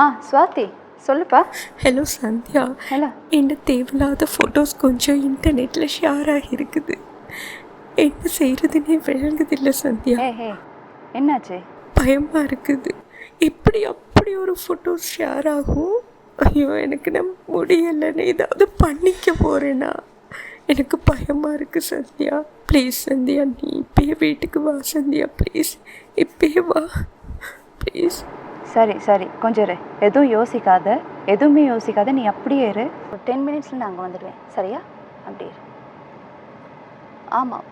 ஆ ஸ்வாதி சொல்லுப்பா. Hello Sandhya. Hello. என்ன தேவையில்லாத ஃபோட்டோஸ் கொஞ்சம் இன்டர்நெட்டில் ஷேர் ஆகியிருக்குது என்ன செய்கிறதுனே விளங்குதில்லை சந்தியா. என்னாச்சு? பயமாக இருக்குது. எப்படி அப்படி ஒரு ஃபோட்டோஸ் ஷேர் ஆகும்? ஐயோ எனக்கு நான் முடியலைன்னு ஏதாவது பண்ணிக்க போகிறேனா எனக்கு பயமாக இருக்குது சந்தியா. ப்ளீஸ் சந்தியா நீ இப்பயே வீட்டுக்கு வா சந்தியா. ப்ளீஸ் இப்பயே வா. ப்ளீஸ் சரி சரி. கொஞ்சம் இரு. எதுவும் யோசிக்காத. எதுவுமே யோசிக்காத. நீ அப்படியே இரு. ஒரு டென் மினிட்ஸில் நான் அங்கே வந்துடுவேன். சரியா? அப்படியே இரு. ஆமாம்.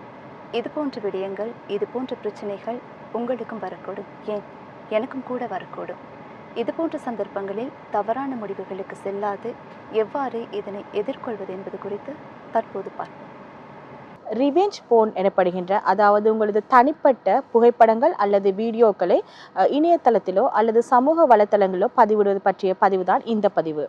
இது போன்ற விடயங்கள் இது போன்ற பிரச்சனைகள் உங்களுக்கும் வரக்கூடும். ஏன்? எனக்கும் கூட வரக்கூடும். இது போன்ற சந்தர்ப்பங்களில் தவறான முடிவுகளுக்கு செல்லாது. எவ்வாறு இதனை எதிர்கொள்வது என்பது குறித்து தற்போது பார்ப்போம். ரிவெஞ்ச் போன் எனப்படுகின்ற அதாவது உங்களது தனிப்பட்ட புகைப்படங்கள் அல்லது வீடியோக்களை இணையதளத்திலோ அல்லது சமூக வலைத்தளங்களிலோ பதிவிடுவது பற்றிய பதிவு தான் இந்த பதிவு.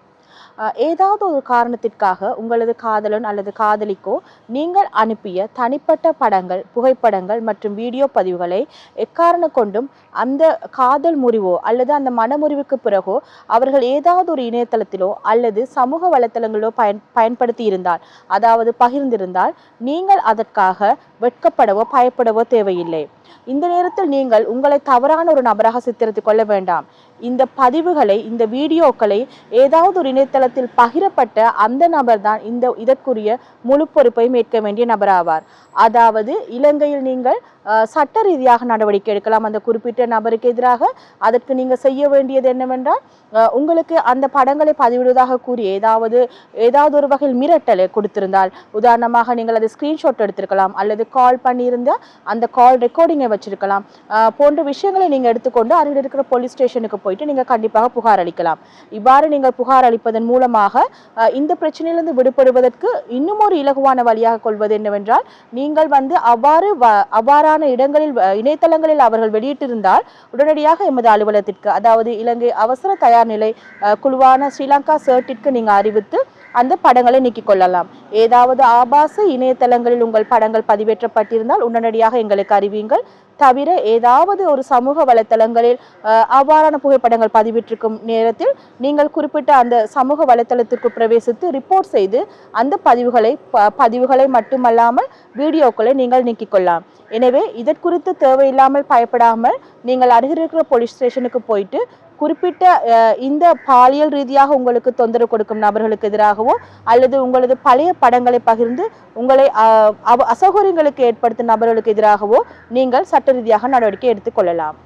ஏதாவது ஒரு காரணத்திற்காக உங்களது காதலன் அல்லது காதலிக்கோ நீங்கள் அனுப்பிய தனிப்பட்ட படங்கள் புகைப்படங்கள் மற்றும் வீடியோ பதிவுகளை எக்காரணம் கொண்டும் அந்த காதல் முறிவோ அல்லது அந்த மனமுறிவுக்கு பிறகோ அவர்கள் ஏதாவது ஒரு இணையதளத்திலோ அல்லது சமூக வலைத்தளங்களிலோ பயன் பயன்படுத்தி இருந்தால் அதாவது பகிர்ந்திருந்தால் நீங்கள் அதற்காக வெட்கப்படவோ பயப்படவோ தேவையில்லை. இந்த நேரத்தில் நீங்கள் உங்களை தவறான ஒரு நபராக சித்தரித்து கொள்ள வேண்டாம். இந்த பதிவுகளை இந்த வீடியோக்களை ஏதாவது ஒரு இணையதளத்தில் பகிரப்பட்ட அந்த நபர் தான் இந்த இதற்குரிய முழு பொறுப்பையும் ஏற்க வேண்டிய நபராவார். அதாவது இலங்கையில் நீங்கள் சட்ட ரீதியாக நடவடிக்கை எடுக்கலாம். அந்த குறிப்பிட்ட நபருக்கு எதிராக அதற்கு நீங்கள் செய்ய வேண்டியது என்னவென்றால் உங்களுக்கு அந்த படங்களை பதிவிடுவதாக கூறி ஏதாவது ஏதாவது ஒரு வகையில் மிரட்டலை கொடுத்திருந்தால் உதாரணமாக நீங்கள் அதை ஸ்க்ரீன்ஷாட் எடுத்திருக்கலாம் அல்லது கால் பண்ணியிருந்த அந்த கால் ரெக்கார்டிங்கை வச்சிருக்கலாம். போன்ற விஷயங்களை நீங்கள் எடுத்துக்கொண்டு அருகில் இருக்கிற போலீஸ் ஸ்டேஷனுக்கு போயிட்டு நீங்கள் கண்டிப்பாக புகார் அளிக்கலாம். இவ்வாறு நீங்கள் புகார் அளிப்பதன் மூலமாக இந்த பிரச்சனையிலிருந்து விடுபடுவதற்கு இன்னும் ஒரு இலகுவான வழியாக கொள்வது என்னவென்றால் நீங்கள் வந்து அவ்வாறு வ- அவ்வாறான இடங்களில் இணையதளங்களில் அவர்கள் வெளியிட்டிருந்தால் உடனடியாக எமது அலுவலகத்திற்கு அதாவது இலங்கை அவசர தயார் நிலை குழுவான ஸ்ரீலங்கா சர்ட்டிற்கு நீங்கள் அறிவித்து அந்த படங்களை நீக்கிக் கொள்ளலாம். ஏதாவது ஆபாச இணையதளங்களில் உங்கள் படங்கள் பதிவேற்றப்பட்டிருந்தால் உடனடியாக எங்களுக்கு அறிவியுங்கள். தவிர ஏதாவது ஒரு சமூக வலைத்தளங்களில் அவ்வாறான புகைப்படங்கள் பதிவிட்டிருக்கும் நேரத்தில் நீங்கள் குறிப்பிட்ட அந்த சமூக வலைத்தளத்திற்கு பிரவேசித்து ரிப்போர்ட் செய்து அந்த பதிவுகளை ப- பதிவுகளை மட்டுமல்லாமல் வீடியோக்களை நீங்கள் நீக்கிக் கொள்ளலாம். எனவே இதற்குறித்து தேவையில்லாமல் பயப்படாமல் நீங்கள் அருகில் இருக்கிற போலீஸ் ஸ்டேஷனுக்கு போயிட்டு குறிப்பிட்ட அஹ், இந்த பாலியல் ரீதியாக உங்களுக்கு தொந்தரவு கொடுக்கும் நபர்களுக்கு எதிராகவோ அல்லது உங்களது பழைய படங்களை பகிர்ந்து உங்களை அஹ், அசௌகரியங்களுக்கு ஏற்படுத்தும் நபர்களுக்கு எதிராகவோ நீங்கள் சட்ட சட்ட ரீதியாக நடவடிக்கை எடுத்துக்கொள்ளலாம்